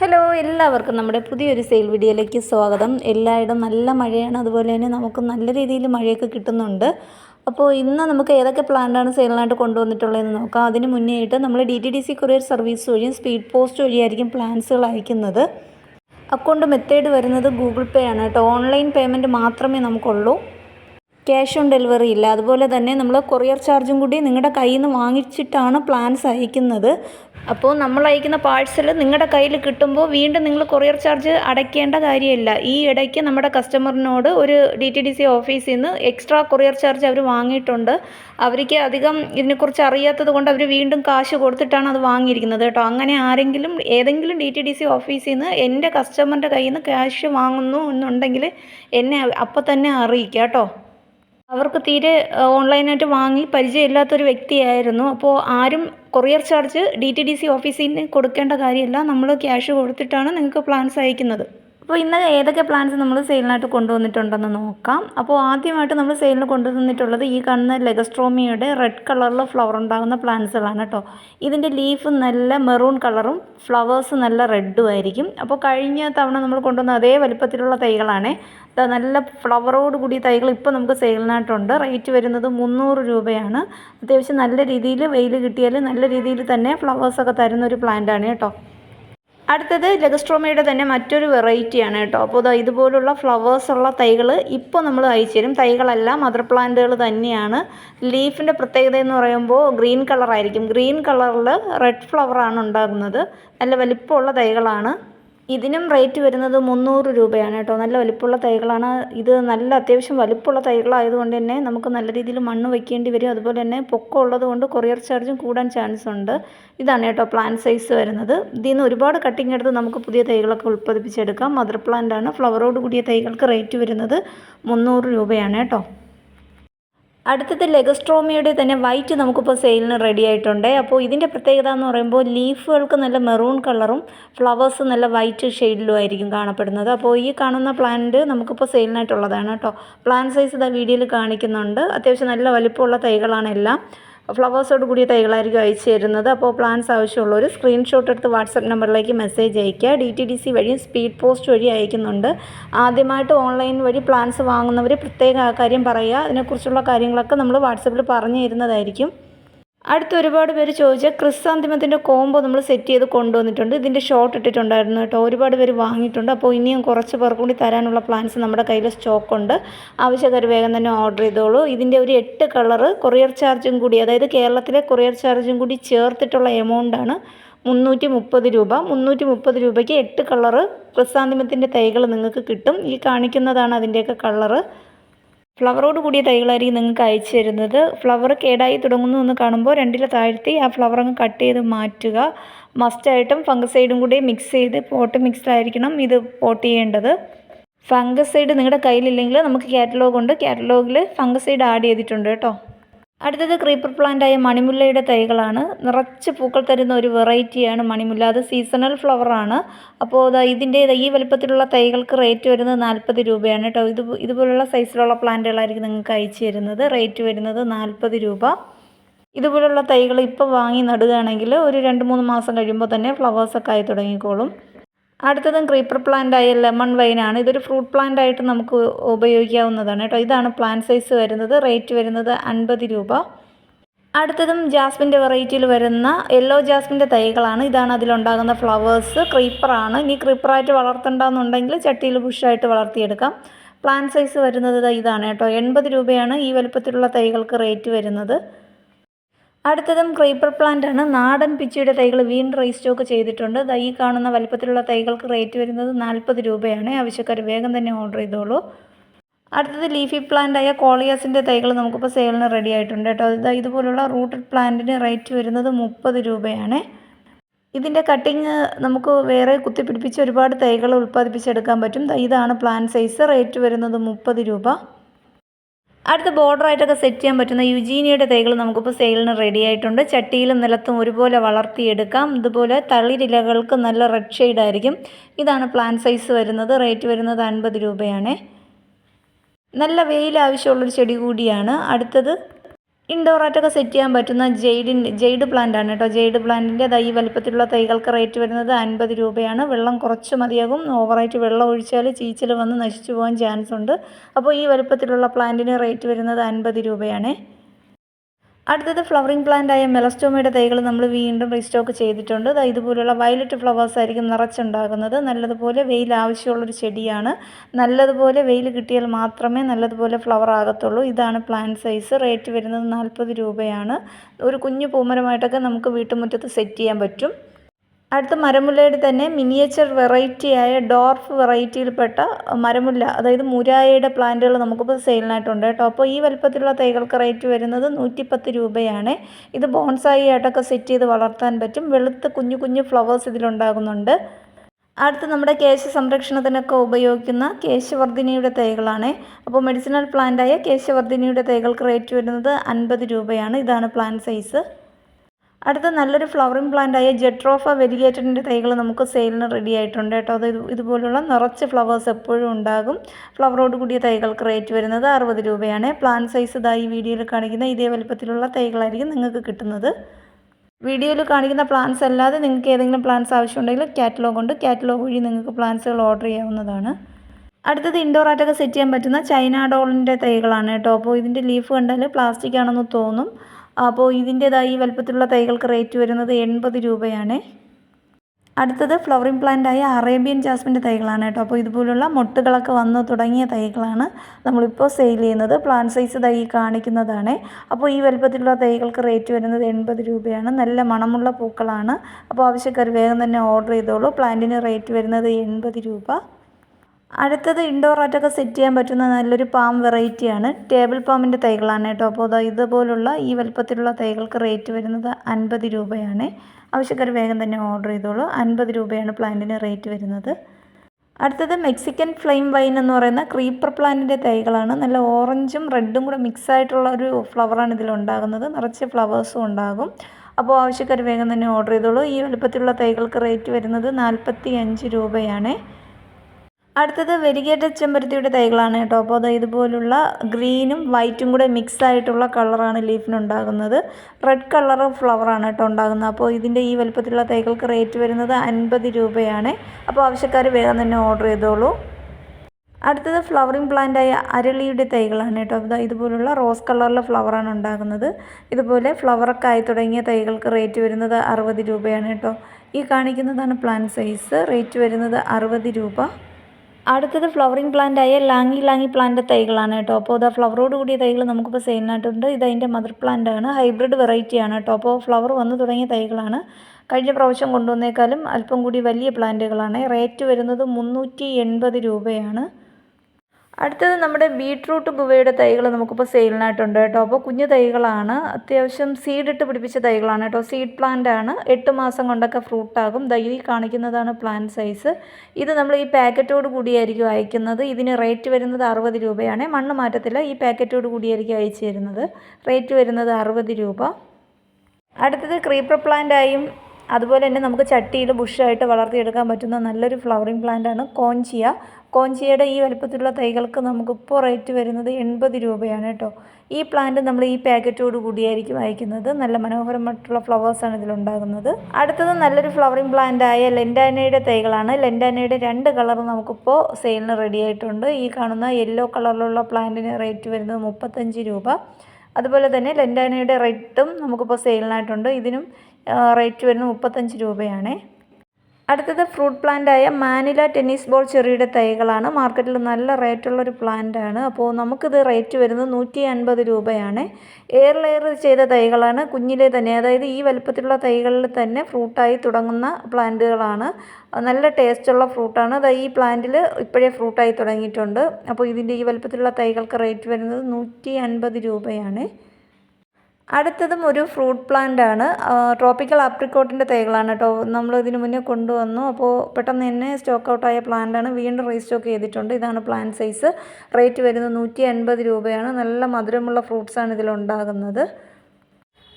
Hello എല്ലാവർക്കും നമ്മുടെ പുതിയൊരു സെയിൽ വീഡിയോയിലേക്ക് സ്വാഗതം. എല്ലായിടം നല്ല മഴയാണ് അതുപോലെ തന്നെ നമുക്ക് നല്ല രീതിയിൽ മഴയൊക്കെ കിട്ടുന്നുണ്ട്. അപ്പോൾ ഇന്ന് നമുക്ക് ഏതൊക്കെ പ്ലാന്റാണ് സെയിലിനായിട്ട് കൊണ്ടുവന്നിട്ടുള്ളതെന്ന് നോക്കാം. അതിന് മുന്നേ ആയിട്ട് നമ്മൾ D T D C courier service വഴിയും സ്പീഡ് പോസ്റ്റ് വഴിയായിരിക്കും പ്ലാൻസുകൾ അയക്കുന്നത്. അക്കൗണ്ട് മെത്തേഡ് വരുന്നത് ഗൂഗിൾ പേ ആണ്. കേട്ടോ ഓൺലൈൻ പേയ്മെന്റ് മാത്രമേ നമുക്കുള്ളൂ. ക്യാഷ് ഓൺ ഡെലിവറി ഇല്ല. അതുപോലെ തന്നെ നമ്മൾ കൊറിയർ ചാർജും കൂടി നിങ്ങളുടെ കയ്യിൽ നിന്ന് വാങ്ങിച്ചിട്ടാണ് പ്ലാൻസ് അയക്കുന്നത്. അപ്പോൾ നമ്മൾ അയക്കുന്ന പാഴ്സൽ നിങ്ങളുടെ കയ്യിൽ കിട്ടുമ്പോൾ വീണ്ടും നിങ്ങൾ കൊറിയർ ചാർജ് അടയ്ക്കേണ്ട കാര്യമില്ല. ഈ ഇടയ്ക്ക് നമ്മുടെ കസ്റ്റമറിനോട് ഒരു ഡി ടി ഡി സി ഓഫീസിൽ നിന്ന് എക്സ്ട്രാ കൊറിയർ ചാർജ് അവർ വാങ്ങിയിട്ടുണ്ട്. അവർക്ക് അധികം ഇതിനെക്കുറിച്ച് അറിയാത്തത് കൊണ്ട് അവർ വീണ്ടും കാശ് കൊടുത്തിട്ടാണ് അത് വാങ്ങിയിരിക്കുന്നത് കേട്ടോ. അങ്ങനെ ആരെങ്കിലും ഏതെങ്കിലും ഡി ടി ഡി സി ഓഫീസിൽ നിന്ന് എന്റെ കസ്റ്റമറിന്റെ കയ്യിൽ നിന്ന് ക്യാഷ് വാങ്ങുന്നു എന്നുണ്ടെങ്കിൽ എന്നെ അപ്പം തന്നെ അറിയിക്കുക കേട്ടോ. അവർക്ക് തീരെ ഓൺലൈനായിട്ട് വാങ്ങി പരിചയമില്ലാത്തൊരു വ്യക്തിയായിരുന്നു. അപ്പോൾ ആരും courier charge D T D C ഓഫീസിന് കൊടുക്കേണ്ട കാര്യമില്ല. നമ്മൾ ക്യാഷ് കൊടുത്തിട്ടാണ് നിങ്ങൾക്ക് പ്ലാൻസ് അയക്കുന്നത്. അപ്പോൾ ഇന്ന് ഏതൊക്കെ പ്ലാൻസ് നമ്മൾ സെയിലിനായിട്ട് കൊണ്ടുവന്നിട്ടുണ്ടെന്ന് നോക്കാം. അപ്പോൾ ആദ്യമായിട്ട് നമ്മൾ സെയിലിന് കൊണ്ടുവന്നിട്ടുള്ളത് ഈ കാണുന്ന ലെഗസ്ട്രോമിയുടെ റെഡ് കളറിൽ ഫ്ലവർ ഉണ്ടാകുന്ന പ്ലാന്റ്സുകളാണ് കേട്ടോ ഇതിന്റെ ലീഫ് നല്ല മെറൂൺ കളറും ഫ്ലവേഴ്സ് നല്ല റെഡും ആയിരിക്കും. അപ്പോൾ കഴിഞ്ഞ തവണ നമ്മൾ കൊണ്ടുവന്ന അതേ വലിപ്പത്തിലുള്ള തൈകളാണ്. നല്ല ഫ്ലവറോട് കൂടിയ തൈകൾ ഇപ്പോൾ നമുക്ക് സെയിലിനായിട്ടുണ്ട് റേറ്റ് വരുന്നത് മുന്നൂറ് രൂപയാണ്. അത്യാവശ്യം നല്ല രീതിയിൽ വെയിൽ കിട്ടിയാൽ നല്ല രീതിയിൽ തന്നെ ഫ്ലവേഴ്സൊക്കെ തരുന്ന ഒരു പ്ലാന്റാണ് കേട്ടോ അടുത്തത് ലെഗസ്ട്രോമയുടെ തന്നെ മറ്റൊരു വെറൈറ്റിയാണ് കേട്ടോ. അപ്പോൾ ദാ ഇതുപോലുള്ള ഫ്ലവേഴ്സ് ഉള്ള തൈകൾ ഇപ്പോൾ നമ്മൾ അയച്ചു തരും. തൈകളല്ല മദർ പ്ലാന്റുകൾ തന്നെയാണ്. ലീഫിന്റെ പ്രത്യേകത എന്ന് പറയുമ്പോൾ ഗ്രീൻ കളറായിരിക്കും ഗ്രീൻ കളറിൽ റെഡ് ഫ്ലവറാണ് ഉണ്ടാകുന്നത്. നല്ല വലിപ്പമുള്ള തൈകളാണ്. ഇതിനും റേറ്റ് വരുന്നത് മുന്നൂറ് രൂപയാണ് കേട്ടോ. നല്ല വലിപ്പമുള്ള തൈകളാണ്. ഇത് നല്ല അത്യാവശ്യം വലിപ്പമുള്ള തൈകളായതുകൊണ്ട് തന്നെ നമുക്ക് നല്ല രീതിയിൽ മണ്ണ് വയ്ക്കേണ്ടി വരും. അതുപോലെ തന്നെ പൊക്കം ഉള്ളത് കൊണ്ട് കൊറിയർ ചാർജും കൂടാൻ ചാൻസ് ഉണ്ട്. ഇതാണ് കേട്ടോ പ്ലാൻ സൈസ് വരുന്നത്. ഇതിൽ നിന്ന് ഒരുപാട് കട്ടിങ് എടുത്ത് നമുക്ക് പുതിയ തൈകളൊക്കെ ഉൽപ്പാദിപ്പിച്ചെടുക്കാം. മദർ പ്ലാന്റ് ആണ്. ഫ്ലവറോട് കൂടിയ തൈകൾക്ക് റേറ്റ് വരുന്നത് മുന്നൂറ് രൂപയാണ് കേട്ടോ. അടുത്തത് ലെഗസ്ട്രോമിയുടെ തന്നെ വൈറ്റ് നമുക്കിപ്പോൾ സെയിലിന് റെഡി ആയിട്ടുണ്ട്. അപ്പോൾ ഇതിന്റെ പ്രത്യേകത എന്ന് പറയുമ്പോൾ ലീഫുകൾക്ക് നല്ല മെറൂൺ കളറും ഫ്ലവേഴ്സ് നല്ല വൈറ്റ് ഷെയ്ഡിലും ആയിരിക്കും കാണപ്പെടുന്നത്. അപ്പോൾ ഈ കാണുന്ന പ്ലാന്റ് നമുക്കിപ്പോൾ സെയിലിനായിട്ടുള്ളതാണ് കേട്ടോ. പ്ലാന്റ് സൈസ് ഇതാ വീഡിയോയിൽ കാണിക്കുന്നുണ്ട്. അത്യാവശ്യം നല്ല വലിപ്പമുള്ള തൈകളാണ് എല്ലാം. ഫ്ലവേഴ്സോട് കൂടിയ തൈകളായിരിക്കും അയച്ചു തരുന്നത്. അപ്പോൾ പ്ലാൻസ് ആവശ്യമുള്ളവർ സ്ക്രീൻഷോട്ട് എടുത്ത് വാട്സപ്പ് നമ്പറിലേക്ക് മെസ്സേജ് അയയ്ക്കുക. ഡി ടി ഡി സി വഴിയും സ്പീഡ് പോസ്റ്റ് വഴി അയക്കുന്നുണ്ട്. ആദ്യമായിട്ട് ഓൺലൈൻ വഴി പ്ലാൻസ് വാങ്ങുന്നവർ പ്രത്യേക കാര്യം പറയുക. അതിനെക്കുറിച്ചുള്ള കാര്യങ്ങളൊക്കെ നമ്മൾ വാട്സപ്പിൽ പറഞ്ഞു തരുന്നതായിരിക്കും. അടുത്ത് ഒരുപാട് പേര് ചോദിച്ച ക്രിസാന്തിമത്തിന്റെ കോംബോ നമ്മൾ സെറ്റ് ചെയ്ത് കൊണ്ടുവന്നിട്ടുണ്ട്. ഇതിന്റെ ഷോട്ട് ഇട്ടിട്ടുണ്ടായിരുന്നു കേട്ടോ. ഒരുപാട് പേര് വാങ്ങിയിട്ടുണ്ട്. അപ്പോൾ ഇനിയും കുറച്ച് പേർ കൂടി തരാനുള്ള പ്ലാൻസ് നമ്മുടെ കയ്യിൽ സ്റ്റോക്കുണ്ട് ആവശ്യക്കാർ വേഗം തന്നെ ഓർഡർ ചെയ്തോളൂ. ഇതിന്റെ ഒരു എട്ട് കളറ് കൊറിയർ ചാർജും കൂടി അതായത് കേരളത്തിലെ കൊറിയർ ചാർജും കൂടി ചേർത്തിട്ടുള്ള എമൗണ്ടാണ് മുന്നൂറ്റി മുപ്പത് രൂപ. മുന്നൂറ്റി മുപ്പത് രൂപയ്ക്ക് എട്ട് കളറ് ക്രിസാന്തിമത്തിന്റെ തൈകൾ നിങ്ങൾക്ക് കിട്ടും. ഈ കാണിക്കുന്നതാണ് അതിന്റെയൊക്കെ കളറ് ഫ്ലവറോട് കൂടിയ തൈകളായിരിക്കും നിങ്ങൾക്ക് അയച്ചു തരുന്നത്. ഫ്ലവർ കേടായി തുടങ്ങുന്നു എന്ന് കാണുമ്പോൾ രണ്ടിലെ താഴ്ത്തി ആ ഫ്ലവർ അങ്ങ് കട്ട് ചെയ്ത് മാറ്റുക. മസ്റ്റായിട്ടും ഫംഗസൈഡും കൂടി മിക്സ് ചെയ്ത് പോട്ട് മിക്സ്ഡ് ആയിരിക്കണം ഇത് പോട്ട് ചെയ്യേണ്ടത്. ഫംഗസൈഡ് നിങ്ങളുടെ കയ്യിലില്ലെങ്കിൽ നമുക്ക് കാറ്റലോഗ് ഉണ്ട്. കാറ്റലോഗിൽ ഫംഗസൈഡ് ആഡ് ചെയ്തിട്ടുണ്ട് കേട്ടോ. അടുത്തത് ക്രീപ്പർ പ്ലാന്റായ മണിമുല്ലയുടെ തൈകളാണ്. നിറച്ച് പൂക്കൾ തരുന്ന ഒരു വെറൈറ്റിയാണ് മണിമുല്ല. അത് സീസണൽ ഫ്ലവറാണ് അപ്പോൾ ഇതിന്റെ ഈ വലുപ്പത്തിലുള്ള തൈകൾക്ക് റേറ്റ് വരുന്നത് നാൽപ്പത് രൂപയാണ് കേട്ടോ. ഇത് ഇതുപോലുള്ള സൈസിലുള്ള പ്ലാന്റുകളായിരിക്കും നിങ്ങൾക്ക് അയച്ചു തരുന്നത്. റേറ്റ് വരുന്നത് നാൽപ്പത് രൂപ. ഇതുപോലുള്ള തൈകൾ ഇപ്പോൾ വാങ്ങി നടുകയാണെങ്കിൽ ഒരു രണ്ട് മൂന്ന് മാസം കഴിയുമ്പോൾ തന്നെ ഫ്ലവേഴ്സൊക്കെ ആയി തുടങ്ങിക്കോളും. അടുത്തതും ക്രീപ്പർ പ്ലാന്റ് ആയ ലെമൺ വൈനാണ് ഇതൊരു ഫ്രൂട്ട് പ്ലാന്റ് ആയിട്ട് നമുക്ക് ഉപയോഗിക്കാവുന്നതാണ് കേട്ടോ. ഇതാണ് പ്ലാന്റ് സൈസ് വരുന്നത്. റേറ്റ് വരുന്നത് അൻപത് രൂപ. അടുത്തതും ജാസ്മിന്റെ വെറൈറ്റിയിൽ വരുന്ന യെല്ലോ ജാസ്മിന്റെ തൈകളാണ്. ഇതാണ് അതിലുണ്ടാകുന്ന ഫ്ലവേഴ്സ് ക്രീപ്പറാണ് ഇനി ക്രീപ്പറായിട്ട് വളർത്തണ്ടെന്നുണ്ടെങ്കിൽ ചട്ടിയിൽ ബുഷായിട്ട് വളർത്തിയെടുക്കാം. പ്ലാന്റ് സൈസ് വരുന്നത് ഇതാണ് കേട്ടോ. എൺപത് രൂപയാണ് ഈ വലുപ്പത്തിലുള്ള തൈകൾക്ക് റേറ്റ് വരുന്നത്. അടുത്തതും ക്രീപ്പർ പ്ലാന്റ് ആണ് നാടൻ പിച്ചിയുടെ തൈകൾ വീണ്ടും റീസ്റ്റോക്ക് ചെയ്തിട്ടുണ്ട്. ഈ കാണുന്ന വലിപ്പത്തിലുള്ള തൈകൾക്ക് റേറ്റ് വരുന്നത് നാൽപ്പത് രൂപയാണ്. ആവശ്യക്കാർ വേഗം തന്നെ ഓർഡർ ചെയ്തോളൂ. അടുത്തത് ലീഫി പ്ലാന്റ് ആയ കോളിയാസിന്റെ തൈകൾ നമുക്കിപ്പോൾ സെയിലിന് റെഡി ആയിട്ടുണ്ട് കേട്ടോ. ഇതാ ഇതുപോലുള്ള റൂട്ടഡ് പ്ലാന്റിന് റേറ്റ് വരുന്നത് മുപ്പത് രൂപയാണ്. ഇതിന്റെ കട്ടിങ് നമുക്ക് വേറെ കുത്തിപ്പിടിപ്പിച്ച് ഒരുപാട് തൈകൾ ഉൽപ്പാദിപ്പിച്ചെടുക്കാൻ പറ്റും. ഇതാണ് പ്ലാൻ സൈസ് റേറ്റ് വരുന്നത് മുപ്പത് രൂപ. അടുത്ത ബോർഡറായിട്ടൊക്കെ സെറ്റ് ചെയ്യാൻ പറ്റുന്ന യുജീനിയുടെ തൈകൾ നമുക്കിപ്പോൾ സെയിലിന് റെഡി ആയിട്ടുണ്ട്. ചട്ടിയിലും നിലത്തും ഒരുപോലെ വളർത്തിയെടുക്കാം. ഇതുപോലെ തളിരിലകൾക്ക് നല്ല റെഡ് ഷെയ്ഡ് ആയിരിക്കും. ഇതാണ് പ്ലാൻ സൈസ് വരുന്നത്. റേറ്റ് വരുന്നത് അൻപത് രൂപയാണ്. നല്ല വെയിൽ ആവശ്യമുള്ളൊരു ചെടി കൂടിയാണ്. അടുത്തത് ഇൻഡോറായിട്ടൊക്കെ സെറ്റ് ചെയ്യാൻ പറ്റുന്ന ജെയ്ഡിന്റെ ജെയ്ഡ് പ്ലാന്റ് ആണ് കേട്ടോ. ജെയ്ഡ് പ്ലാന്റിന്റെ ഈ വലിപ്പത്തിലുള്ള തൈകൾക്ക് റേറ്റ് വരുന്നത് അൻപത് രൂപയാണ്. വെള്ളം കുറച്ച് മതിയാകും. ഓവറായിട്ട് വെള്ളം ഒഴിച്ചാൽ ചീച്ചൽ വന്ന് നശിച്ചു പോകാൻ ചാൻസ് ഉണ്ട്. അപ്പോൾ ഈ വലുപ്പത്തിലുള്ള പ്ലാന്റിന് റേറ്റ് വരുന്നത് അൻപത് രൂപയാണ്. അടുത്തത് ഫ്ലവറിംഗ് പ്ലാന്റ് ആയ മെലസ്റ്റോമയുടെ തൈകൾ നമ്മൾ വീണ്ടും റീസ്റ്റോക്ക് ചെയ്തിട്ടുണ്ട്. ഇതുപോലുള്ള വയലറ്റ് ഫ്ലവേഴ്സ് ആയിരിക്കും നിറച്ചുണ്ടാകുന്നത്. നല്ലതുപോലെ വെയിൽ ആവശ്യമുള്ളൊരു ചെടിയാണ്. നല്ലതുപോലെ വെയിൽ കിട്ടിയാൽ മാത്രമേ നല്ലതുപോലെ ഫ്ലവർ ആകത്തുള്ളൂ. ഇതാണ് പ്ലാന്റ് സൈസ് റേറ്റ് വരുന്നത് നാൽപ്പത് രൂപയാണ്. ഒരു കുഞ്ഞു പൂമരമായിട്ടൊക്കെ നമുക്ക് വീട്ടുമുറ്റത്ത് സെറ്റ് ചെയ്യാൻ പറ്റും. അടുത്ത മരമുല്ലയുടെ തന്നെ മിനിയേച്ചർ വെറൈറ്റിയായ ഡോർഫ് വെറൈറ്റിയിൽപ്പെട്ട മരമുല്ല അതായത് മുരായയുടെ പ്ലാന്റുകൾ നമുക്കിപ്പോൾ സെയിലിനായിട്ടുണ്ട് കേട്ടോ. അപ്പോൾ ഈ വലുപ്പത്തിലുള്ള തൈകൾക്ക് റേറ്റ് വരുന്നത് നൂറ്റിപ്പത്ത് രൂപയാണ്. ഇത് ബോൺസായി ആയിട്ടൊക്കെ സെറ്റ് ചെയ്ത് വളർത്താൻ പറ്റും. വെളുത്ത കുഞ്ഞു കുഞ്ഞു ഫ്ലവേഴ്സ് ഇതിലുണ്ടാകുന്നുണ്ട്. അടുത്ത് നമ്മുടെ കേശ സംരക്ഷണത്തിനൊക്കെ ഉപയോഗിക്കുന്ന കേശവർദ്ധിനിയുടെ തൈകളാണ്. അപ്പോൾ മെഡിസിനൽ പ്ലാന്റായ കേശവർദ്ധിനിയുടെ തൈകൾക്ക് റേറ്റ് വരുന്നത് അൻപത് രൂപയാണ്. ഇതാണ് പ്ലാന്റ് സൈസ് അടുത്ത നല്ലൊരു ഫ്ലവറിംഗ് പ്ലാന്റായ ജെട്രോഫ വെരിഗേറ്റഡിന്റെ തൈകൾ നമുക്ക് സെയിലിന് റെഡി ആയിട്ടുണ്ട് കേട്ടോ. അത് ഇതുപോലുള്ള നിറച്ച് ഫ്ലവേഴ്സ് എപ്പോഴും ഉണ്ടാകും. ഫ്ലവറോട് കൂടിയ തൈകൾക്ക് റേറ്റ് വരുന്നത് അറുപത് രൂപയാണ്. പ്ലാൻ സൈസ് ഇതായി വീഡിയോയിൽ കാണിക്കുന്ന ഇതേ വലുപ്പത്തിലുള്ള തൈകളായിരിക്കും നിങ്ങൾക്ക് കിട്ടുന്നത്. വീഡിയോയിൽ കാണിക്കുന്ന പ്ലാൻസ് അല്ലാതെ നിങ്ങൾക്ക് ഏതെങ്കിലും പ്ലാൻസ് ആവശ്യമുണ്ടെങ്കിൽ കാറ്റലോഗ് ഉണ്ട്. കാറ്റലോഗ് വഴി നിങ്ങൾക്ക് പ്ലാൻസുകൾ ഓർഡർ ചെയ്യാവുന്നതാണ്. അടുത്തത് ഇൻഡോർ ആയിട്ടൊക്കെ സെറ്റ് ചെയ്യാൻ പറ്റുന്ന ചൈന ഡോളിന്റെ തൈകളാണ് കേട്ടോ. അപ്പോൾ ഇതിന്റെ ലീഫ് കണ്ടാൽ പ്ലാസ്റ്റിക് ആണെന്ന് തോന്നും. അപ്പോൾ ഇതിന്റേതായി വലുപ്പത്തിലുള്ള തൈകൾക്ക് റേറ്റ് വരുന്നത് എൺപത് രൂപയാണ്. അടുത്തത് ഫ്ലവറിംഗ് പ്ലാന്റായ അറേബ്യൻ ജാസ്മിന്റെ തൈകളാണ് കേട്ടോ. അപ്പോൾ ഇതുപോലുള്ള മൊട്ടുകളൊക്കെ വന്ന് തുടങ്ങിയ തൈകളാണ് നമ്മളിപ്പോൾ സെയിൽ ചെയ്യുന്നത്. പ്ലാൻ സൈസ് തൈ കാണിക്കുന്നതാണ്. അപ്പോൾ ഈ വലുപ്പത്തിലുള്ള തൈകൾക്ക് റേറ്റ് വരുന്നത് എൺപത് രൂപയാണ്. നല്ല മണമുള്ള പൂക്കളാണ്. അപ്പോൾ ആവശ്യക്കാർ വേഗം തന്നെ ഓർഡർ ചെയ്തോളൂ. പ്ലാന്റിന് റേറ്റ് വരുന്നത് എൺപത് രൂപ. അടുത്തത് ഇൻഡോർ ആയിട്ടൊക്കെ സെറ്റ് ചെയ്യാൻ പറ്റുന്ന നല്ലൊരു പാം വെറൈറ്റിയാണ് ടേബിൾ പാമ്പിന്റെ തൈകളാണ് കേട്ടോ. അപ്പോൾ അതാ ഇതുപോലുള്ള ഈ വലുപ്പത്തിലുള്ള തൈകൾക്ക് റേറ്റ് വരുന്നത് അൻപത് രൂപയാണ്. ആവശ്യക്കാർ വേഗം തന്നെ ഓർഡർ ചെയ്തോളൂ. അൻപത് രൂപയാണ് പ്ലാന്റിന് റേറ്റ് വരുന്നത്. അടുത്തത് മെക്സിക്കൻ ഫ്ലെയിം വൈൻ എന്ന് പറയുന്ന ക്രീപ്പർ പ്ലാന്റിന്റെ തൈകളാണ്. നല്ല ഓറഞ്ചും റെഡും കൂടെ മിക്സ് ആയിട്ടുള്ള ഒരു ഫ്ലവറാണ് ഇതിലുണ്ടാകുന്നത് നിറച്ച് ഫ്ലവേഴ്സും ഉണ്ടാകും. അപ്പോൾ ആവശ്യക്കാർ വേഗം തന്നെ ഓർഡർ ചെയ്തോളൂ. ഈ വലുപ്പത്തിലുള്ള തൈകൾക്ക് റേറ്റ് വരുന്നത് നാൽപ്പത്തി അഞ്ച് രൂപയാണ്. അടുത്തത് വെരിഗേറ്റഡ് ചെമ്പരത്തിയുടെ തൈകളാണ് കേട്ടോ. അപ്പോൾ അത് ഇതുപോലുള്ള ഗ്രീനും വൈറ്റും കൂടെ മിക്സ് ആയിട്ടുള്ള കളറാണ് ലീഫിനുണ്ടാകുന്നത്. റെഡ് കളർ ഫ്ലവറാണ് കേട്ടോ ഉണ്ടാകുന്നത്. അപ്പോൾ ഇതിന്റെ ഈ വലുപ്പത്തിലുള്ള തൈകൾക്ക് റേറ്റ് വരുന്നത് അൻപത് രൂപയാണ്. അപ്പോൾ ആവശ്യക്കാർ വേഗം തന്നെ ഓർഡർ ചെയ്തോളൂ. അടുത്തത് ഫ്ലവറിംഗ് പ്ലാന്റായ അരളിയുടെ തൈകളാണ് കേട്ടോ. ഇതുപോലുള്ള റോസ് കളറിലെ ഫ്ലവറാണ് ഉണ്ടാകുന്നത്. ഇതുപോലെ ഫ്ലവറൊക്കെ ആയി തുടങ്ങിയ തൈകൾക്ക് റേറ്റ് വരുന്നത് അറുപത് രൂപയാണ് കേട്ടോ. ഈ കാണിക്കുന്നതാണ് പ്ലാന്റ് സൈസ്. റേറ്റ് വരുന്നത് അറുപത് രൂപ. അടുത്തത് ഫ്ലവറിങ് പ്ലാന്റ് ആയ ലാങ്ങി ലാങ്ങി പ്ലാന്റ് തൈകളാണ് കേട്ടോ. അപ്പോൾ അതാ ഫ്ലവറോട് കൂടിയ തൈകൾ നമുക്കിപ്പോൾ സെയിലിനായിട്ടുണ്ട്. ഇത് അതിന്റെ മദർ പ്ലാന്റ് ആണ് ഹൈബ്രിഡ് വെറൈറ്റി ആണ് കേട്ടോ. അപ്പോൾ ഫ്ലവർ വന്ന് തുടങ്ങിയ തൈകളാണ്. കഴിഞ്ഞ പ്രാവശ്യം കൊണ്ടുവന്നേക്കാളും അല്പം കൂടി വലിയ പ്ലാന്റുകളാണ്. റേറ്റ് വരുന്നത് മുന്നൂറ്റി എൺപത് രൂപയാണ്. അടുത്തത് നമ്മുടെ ബീട്രൂട്ട് ഗുവയുടെ തൈകൾ നമുക്കിപ്പോൾ സെയിലിനായിട്ടുണ്ട് കേട്ടോ. അപ്പോൾ കുഞ്ഞു തൈകളാണ്. അത്യാവശ്യം സീഡിട്ട് പിടിപ്പിച്ച തൈകളാണ് കേട്ടോ. സീഡ് പ്ലാന്റ് ആണ്. എട്ട് മാസം കൊണ്ടൊക്കെ ഫ്രൂട്ടാകും ദൈവി കാണിക്കുന്നതാണ് പ്ലാന്റ് സൈസ് ഇത് നമ്മൾ ഈ പാക്കറ്റോട് കൂടിയായിരിക്കും അയക്കുന്നത്. ഇതിന് റേറ്റ് വരുന്നത് അറുപത് രൂപയാണ്. മണ്ണ് മാറ്റത്തില്ല. ഈ പാക്കറ്റോട് കൂടിയായിരിക്കും അയച്ചു തരുന്നത്. റേറ്റ് വരുന്നത് അറുപത് രൂപ. അടുത്തത് ക്രീപ്പർ പ്ലാന്റായും അതുപോലെ തന്നെ നമുക്ക് ചട്ടിയിൽ ബുഷായിട്ട് വളർത്തിയെടുക്കാൻ പറ്റുന്ന നല്ലൊരു ഫ്ലവറിങ് പ്ലാന്റാണ് കോഞ്ചിയ. കോഞ്ചിയയുടെ ഈ വലുപ്പത്തിലുള്ള തൈകൾക്ക് നമുക്ക് ഇപ്പോൾ റേറ്റ് വരുന്നത് എൺപത് രൂപയാണ് കേട്ടോ. ഈ പ്ലാന്റ് നമ്മൾ ഈ പാക്കറ്റോട് കൂടിയായിരിക്കും അയക്കുന്നത്. നല്ല മനോഹരമായിട്ടുള്ള ഫ്ലവേഴ്സാണ് ഇതിലുണ്ടാകുന്നത് അടുത്തത് നല്ലൊരു ഫ്ലവറിങ് പ്ലാന്റ് ആയ ലെൻഡാനയുടെ തൈകളാണ്. ലെൻഡാനയുടെ രണ്ട് കളർ നമുക്കിപ്പോൾ സെയിലിന് റെഡി ആയിട്ടുണ്ട്. ഈ കാണുന്ന യെല്ലോ കളറിലുള്ള പ്ലാന്റിന് റേറ്റ് വരുന്നത് മുപ്പത്തഞ്ച് രൂപ. അതുപോലെ തന്നെ ലെൻഡാനയുടെ റെഡും നമുക്കിപ്പോൾ സെയിലിനായിട്ടുണ്ട് ഇതിനും റേറ്റ് വരുന്നത് മുപ്പത്തഞ്ച് രൂപയാണ്. അടുത്തത് ഫ്രൂട്ട് പ്ലാന്റായ മാനില ടെന്നീസ് ബോൾ ചെറിയുടെ തൈകളാണ്. മാർക്കറ്റിൽ നല്ല റേറ്റുള്ളൊരു പ്ലാന്റാണ്. അപ്പോൾ നമുക്കിത് റേറ്റ് വരുന്നത് നൂറ്റി അൻപത് രൂപയാണ്. എയർ ലെയർ ചെയ്ത തൈകളാണ് കുഞ്ഞിലെ തന്നെ. അതായത് ഈ വലുപ്പത്തിലുള്ള തൈകളിൽ തന്നെ ഫ്രൂട്ടായി തുടങ്ങുന്ന പ്ലാന്റുകളാണ്. നല്ല ടേസ്റ്റുള്ള ഫ്രൂട്ടാണ്. അത് ഈ പ്ലാന്റിൽ ഇപ്പോഴേ ഫ്രൂട്ടായി തുടങ്ങിയിട്ടുണ്ട്. അപ്പോൾ ഇതിന്റെ ഈ വലുപ്പത്തിലുള്ള തൈകൾക്ക് റേറ്റ് വരുന്നത് നൂറ്റി അൻപത് രൂപയാണ്. അടുത്തതും ഒരു ഫ്രൂട്ട് പ്ലാന്റ് ആണ്. ട്രോപ്പിക്കൽ ആപ്രിക്കോട്ടിന്റെ തൈകളാണ് കേട്ടോ. നമ്മൾ ഇതിനു മുന്നേ കൊണ്ടുവന്നു. അപ്പോൾ പെട്ടെന്ന് തന്നെ സ്റ്റോക്ക് ഔട്ടായ പ്ലാന്റാണ് വീണ്ടും റീസ്റ്റോക്ക് ചെയ്തിട്ടുണ്ട്. ഇതാണ് പ്ലാന്റ് സൈസ് റേറ്റ് വരുന്നത് നൂറ്റി രൂപയാണ്. നല്ല മധുരമുള്ള ഫ്രൂട്ട്സാണ് ഇതിലുണ്ടാകുന്നത്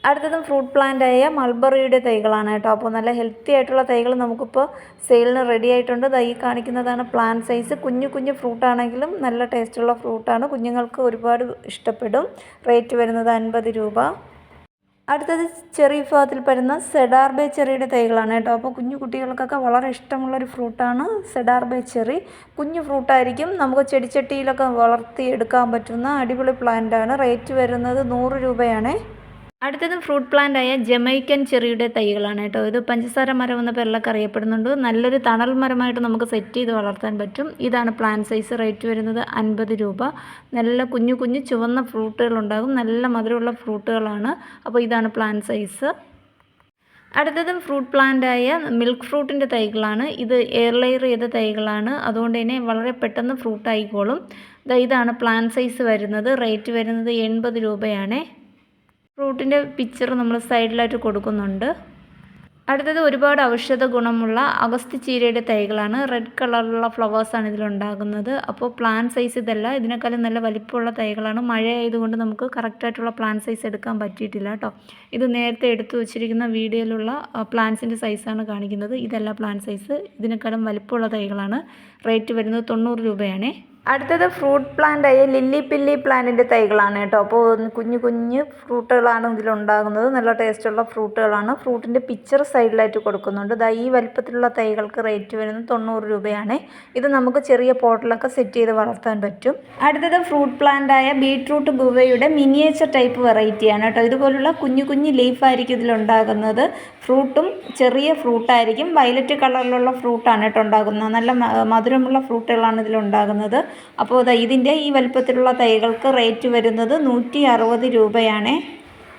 അടുത്തതും ഫ്രൂട്ട് പ്ലാന്റ് ആയ മൾബറിയുടെ തൈകളാണ് കേട്ടോ. അപ്പോൾ നല്ല ഹെൽത്തി ആയിട്ടുള്ള തൈകൾ നമുക്കിപ്പോൾ സെയിലിന് റെഡി ആയിട്ടുണ്ട്. തൈ കാണിക്കുന്നതാണ് പ്ലാന്റ് സൈസ്. കുഞ്ഞു കുഞ്ഞു ഫ്രൂട്ടാണെങ്കിലും നല്ല ടേസ്റ്റുള്ള ഫ്രൂട്ടാണ്. കുഞ്ഞുങ്ങൾക്ക് ഒരുപാട് ഇഷ്ടപ്പെടും. റേറ്റ് വരുന്നത് അൻപത് രൂപ. അടുത്തത് ചെറിയ വിഭാഗത്തിൽ പെടുന്ന സെഡാർബേ ചെറിയുടെ തൈകളാണ് കേട്ടോ. അപ്പോൾ കുഞ്ഞു കുട്ടികൾക്കൊക്കെ വളരെ ഇഷ്ടമുള്ളൊരു ഫ്രൂട്ടാണ് സെഡാർബേ ചെറി. കുഞ്ഞു ഫ്രൂട്ടായിരിക്കും. നമുക്ക് ചെടിച്ചട്ടിയിലൊക്കെ വളർത്തിയെടുക്കാൻ പറ്റുന്ന അടിപൊളി പ്ലാന്റാണ്. റേറ്റ് വരുന്നത് നൂറ് രൂപയാണ്. അടുത്തത് ഫ്രൂട്ട് പ്ലാന്റ് ആയ ജമൈക്കൻ ചെറിയുടെ തൈകളാണ് കേട്ടോ. ഇത് പഞ്ചസാര മരം എന്ന പേരിലൊക്കെ അറിയപ്പെടുന്നുണ്ട്. നല്ലൊരു തണൽ മരമായിട്ട് നമുക്ക് സെറ്റ് ചെയ്ത് വളർത്താൻ പറ്റും. ഇതാണ് പ്ലാന്റ് സൈസ് റേറ്റ് വരുന്നത് അൻപത് രൂപ. നല്ല കുഞ്ഞു കുഞ്ഞു ചുവന്ന ഫ്രൂട്ടുകൾ ഉണ്ടാകും. നല്ല മധുരമുള്ള ഫ്രൂട്ടുകളാണ് അപ്പോൾ ഇതാണ് പ്ലാന്റ് സൈസ് അടുത്തതും ഫ്രൂട്ട് പ്ലാന്റ് ആയ മിൽക്ക് ഫ്രൂട്ടിന്റെ തൈകളാണ്. ഇത് എയർ ലെയർ ചെയ്ത തൈകളാണ്. അതുകൊണ്ട് തന്നെ വളരെ പെട്ടെന്ന് ഫ്രൂട്ട് ആയിക്കോളും. ഇതാണ് പ്ലാന്റ് സൈസ് വരുന്നത്. റേറ്റ് വരുന്നത് എൺപത് രൂപയാണേ. ഫ്രൂട്ടിന്റെ പിക്ചർ നമ്മൾ സൈഡിലായിട്ട് കൊടുക്കുന്നുണ്ട്. അടുത്തത് ഒരുപാട് ഔഷധ ഗുണമുള്ള അഗസ്തി ചീരയുടെ തൈകളാണ്. റെഡ് കളറിലുള്ള ഫ്ലവേഴ്സാണ് ഇതിലുണ്ടാകുന്നത്. അപ്പോൾ പ്ലാൻ സൈസ് ഇതല്ല. ഇതിനേക്കാളും നല്ല വലിപ്പമുള്ള തൈകളാണ്. മഴ ആയതുകൊണ്ട് നമുക്ക് കറക്റ്റായിട്ടുള്ള പ്ലാൻ സൈസ് എടുക്കാൻ പറ്റിയിട്ടില്ല കേട്ടോ. ഇത് നേരത്തെ എടുത്തു വച്ചിരിക്കുന്ന വീഡിയോയിലുള്ള പ്ലാന്റ്സിന്റെ സൈസാണ് കാണിക്കുന്നത്. ഇതല്ല പ്ലാൻ സൈസ് ഇതിനേക്കാളും വലിപ്പമുള്ള തൈകളാണ്. റേറ്റ് വരുന്നത് തൊണ്ണൂറ് രൂപയാണേ. അടുത്തത് ഫ്രൂട്ട് പ്ലാന്റ് ആയ ലില്ലി പില്ലി പ്ലാന്റിന്റെ തൈകളാണ് കേട്ടോ. അപ്പോൾ കുഞ്ഞു കുഞ്ഞു ഫ്രൂട്ടുകളാണ് ഇതിലുണ്ടാകുന്നത്. നല്ല ടേസ്റ്റുള്ള ഫ്രൂട്ടുകളാണ് ഫ്രൂട്ടിന്റെ പിക്ചർ സൈഡിലായിട്ട് കൊടുക്കുന്നുണ്ട്. ദാ ഈ വലിപ്പത്തിലുള്ള തൈകൾക്ക് റേറ്റ് വരുന്നത് തൊണ്ണൂറ് രൂപയാണ്. ഇത് നമുക്ക് ചെറിയ പോട്ടിലൊക്കെ സെറ്റ് ചെയ്ത് വളർത്താൻ പറ്റും. അടുത്തത് ഫ്രൂട്ട് പ്ലാന്റ് ആയ ബീട്രൂട്ട് ഗുവയുടെ മിനിയേച്ചർ ടൈപ്പ് വെറൈറ്റിയാണ് കേട്ടോ. ഇതുപോലുള്ള കുഞ്ഞു കുഞ്ഞു ലീഫായിരിക്കും ഇതിലുണ്ടാകുന്നത്. ഫ്രൂട്ടും ചെറിയ ഫ്രൂട്ടായിരിക്കും. വയലറ്റ് കളറിലുള്ള ഫ്രൂട്ടാണ് കേട്ടോ ഉണ്ടാകുന്നത്. നല്ല മധുരമുള്ള ഫ്രൂട്ടുകളാണ് ഇതിലുണ്ടാകുന്നത് അപ്പോൾ ദാ ഇതിന്റെ ഈ വലുപ്പത്തിലുള്ള തൈകൾക്ക് റേറ്റ് വരുന്നത് നൂറ്റി അറുപത് രൂപയാണ്.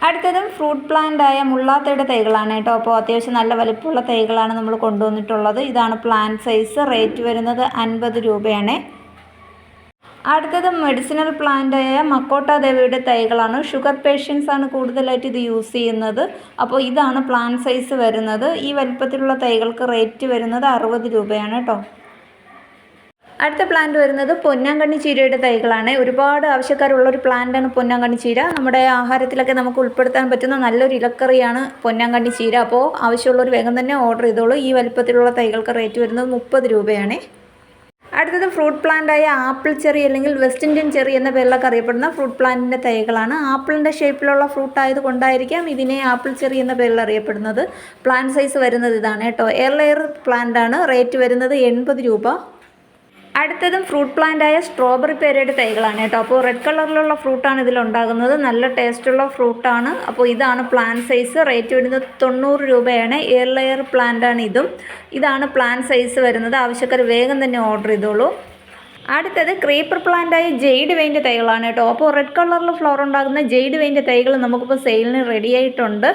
അടുത്തതും ഫ്രൂട്ട് പ്ലാന്റ് ആയ മുള്ളാത്തയുടെ തൈകളാണ് കേട്ടോ. അപ്പോൾ അത്യാവശ്യം നല്ല വലിപ്പമുള്ള തൈകളാണ് നമ്മൾ കൊണ്ടുവന്നിട്ടുള്ളത്. ഇതാണ് പ്ലാന്റ് സൈസ് റേറ്റ് വരുന്നത് അൻപത് രൂപയാണ്. അടുത്തത് മെഡിസിനൽ പ്ലാന്റ് ആയ മക്കോട്ട ദേവിയുടെ തൈകളാണ്. ഷുഗർ പേഷ്യൻസ് ആണ് കൂടുതലായിട്ട് ഇത് യൂസ് ചെയ്യുന്നത്. അപ്പോൾ ഇതാണ് പ്ലാന്റ് സൈസ് വരുന്നത്. ഈ വലുപ്പത്തിലുള്ള തൈകൾക്ക് റേറ്റ് വരുന്നത് അറുപത് രൂപയാണ് കേട്ടോ അടുത്ത പ്ലാന്റ് വരുന്നത് പൊന്നാങ്കണ്ണി ചീരയുടെ തൈകളാണ്. ഒരുപാട് ആവശ്യക്കാരുള്ള ഒരു പ്ലാന്റാണ് പൊന്നാങ്കണ്ണി ചീര. നമ്മുടെ ആഹാരത്തിലൊക്കെ നമുക്ക് ഉൾപ്പെടുത്താൻ പറ്റുന്ന നല്ലൊരു ഇലക്കറിയാണ് പൊന്നാങ്കണ്ണി ചീര. അപ്പോൾ ആവശ്യമുള്ളവർ വേഗം തന്നെ ഓർഡർ ചെയ്തോളൂ. ഈ വലുപ്പത്തിലുള്ള തൈകൾക്ക് റേറ്റ് വരുന്നത് മുപ്പത് രൂപയാണ്. അടുത്തത് ഫ്രൂട്ട് പ്ലാന്റായ ആപ്പിൾ ചെറി അല്ലെങ്കിൽ വെസ്റ്റ് ഇന്ത്യൻ ചെറി എന്ന പേരിലൊക്കെ അറിയപ്പെടുന്ന ഫ്രൂട്ട് പ്ലാന്റിന്റെ തൈകളാണ്. ആപ്പിളിന്റെ ഷേപ്പിലുള്ള ഫ്രൂട്ട് ആയതുകൊണ്ടായിരിക്കാം ഇതിനെ ആപ്പിൾ ചെറി എന്ന പേരിൽ അറിയപ്പെടുന്നത്. പ്ലാന്റ് സൈസ് വരുന്നത് ഇതാണ് കേട്ടോ. എയർ ലെയർ പ്ലാന്റ് ആണ് റേറ്റ് വരുന്നത് എൺപത് രൂപ. അടുത്തതും ഫ്രൂട്ട് പ്ലാന്റ് ആയ സ്ട്രോബെറി പേരയുടെ തൈകളാണ് കേട്ടോ. അപ്പോൾ റെഡ് കളറിലുള്ള ഫ്രൂട്ടാണ് ഇതിലുണ്ടാകുന്നത് നല്ല ടേസ്റ്റുള്ള ഫ്രൂട്ടാണ് അപ്പോൾ ഇതാണ് പ്ലാൻ സൈസ് റേറ്റ് വരുന്നത് തൊണ്ണൂറ് രൂപയാണ്. എയർ ലെയർ പ്ലാന്റ് ആണ് ഇതും. ഇതാണ് പ്ലാൻ സൈസ് വരുന്നത്. ആവശ്യക്കാർ വേഗം തന്നെ ഓർഡർ ചെയ്തോളൂ. അടുത്തത് ക്രീപ്പർ പ്ലാന്റ് ആയ ജെയ്ഡ് വെയിന്റെ തൈകളാണ് കേട്ടോ. അപ്പോൾ റെഡ് കളറിൽ ഫ്ലോർ ഉണ്ടാകുന്ന ജെയ്ഡ് വെയിന്റെ തൈകൾ നമുക്കിപ്പോൾ സെയിലിന് റെഡി ആയിട്ടുണ്ട്.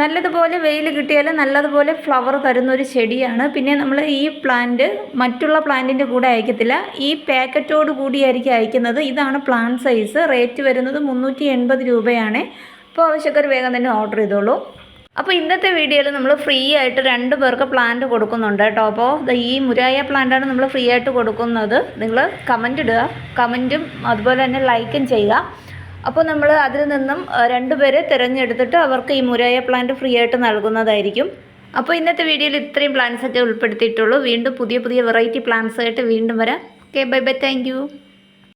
നല്ലതുപോലെ വെയിൽ കിട്ടിയാൽ നല്ലതുപോലെ ഫ്ലവർ തരുന്ന ഒരു ചെടിയാണ്. പിന്നെ നമ്മൾ ഈ പ്ലാന്റ് മറ്റുള്ള പ്ലാന്റിന്റെ കൂടെ അയക്കത്തില്ല. ഈ പാക്കറ്റോട് കൂടിയായിരിക്കും അയക്കുന്നത്. ഇതാണ് പ്ലാന്റ് സൈസ് റേറ്റ് വരുന്നത് മുന്നൂറ്റി എൺപത് രൂപയാണ്. അപ്പോൾ ആവശ്യക്കാർ വേഗം തന്നെ ഓർഡർ ചെയ്തോളൂ. അപ്പോൾ ഇന്നത്തെ വീഡിയോയിൽ നമ്മൾ ഫ്രീ ആയിട്ട് രണ്ട് പേർക്ക് പ്ലാന്റ് കൊടുക്കുന്നുണ്ട് കേട്ടോ. അപ്പോൾ ഈ മുരായ പ്ലാന്റാണ് നമ്മൾ ഫ്രീ ആയിട്ട് കൊടുക്കുന്നത്. നിങ്ങൾ കമന്റ് ഇടുക. കമന്റും അതുപോലെ തന്നെ ലൈക്കും ചെയ്യുക. അപ്പോൾ നമ്മൾ അതിൽ നിന്നും രണ്ടുപേരെ തിരഞ്ഞെടുത്തിട്ട് അവർക്ക് ഈ മുരായ പ്ലാന്റ് ഫ്രീ ആയിട്ട് നൽകുന്നതായിരിക്കും. അപ്പോൾ ഇന്നത്തെ വീഡിയോയിൽ ഇത്രയും പ്ലാന്റ്സ് ഒക്കെ ഉൾപ്പെടുത്തിയിട്ടുള്ളൂ. വീണ്ടും പുതിയ പുതിയ വെറൈറ്റി പ്ലാന്റ്സ് ആയിട്ട് വീണ്ടും വരാം. Okay bye bye thank